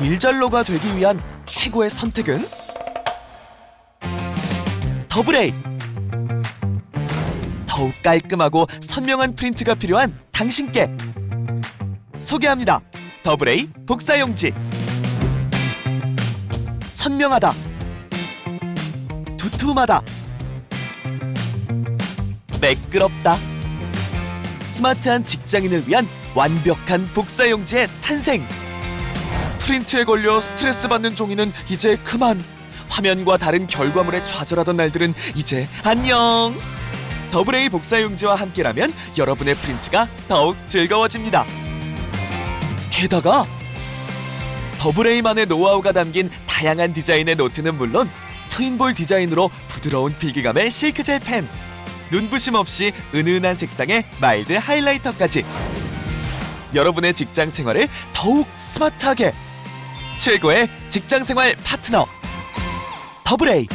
일잘로가 되기 위한 최고의 선택은 더블 A. 더욱 깔끔하고 선명한 프린트가 필요한 당신께 소개합니다. 더블 A 복사용지. 선명하다. 두툼하다. 매끄럽다. 스마트한 직장인을 위한 완벽한 복사용지의 탄생. 프린트에 걸려 스트레스 받는 종이는 이제 그만. 화면과 다른 결과물에 좌절하던 날들은 이제 안녕. 더블 A 복사용지와 함께라면 여러분의 프린트가 더욱 즐거워집니다. 게다가 더블 A만의 노하우가 담긴 다양한 디자인의 노트는 물론 트윈볼 디자인으로 부드러운 필기감의 실크젤 펜, 눈부심 없이 은은한 색상의 마일드 하이라이터까지 여러분의 직장 생활을 더욱 스마트하게 최고의 직장 생활 파트너. 더블 A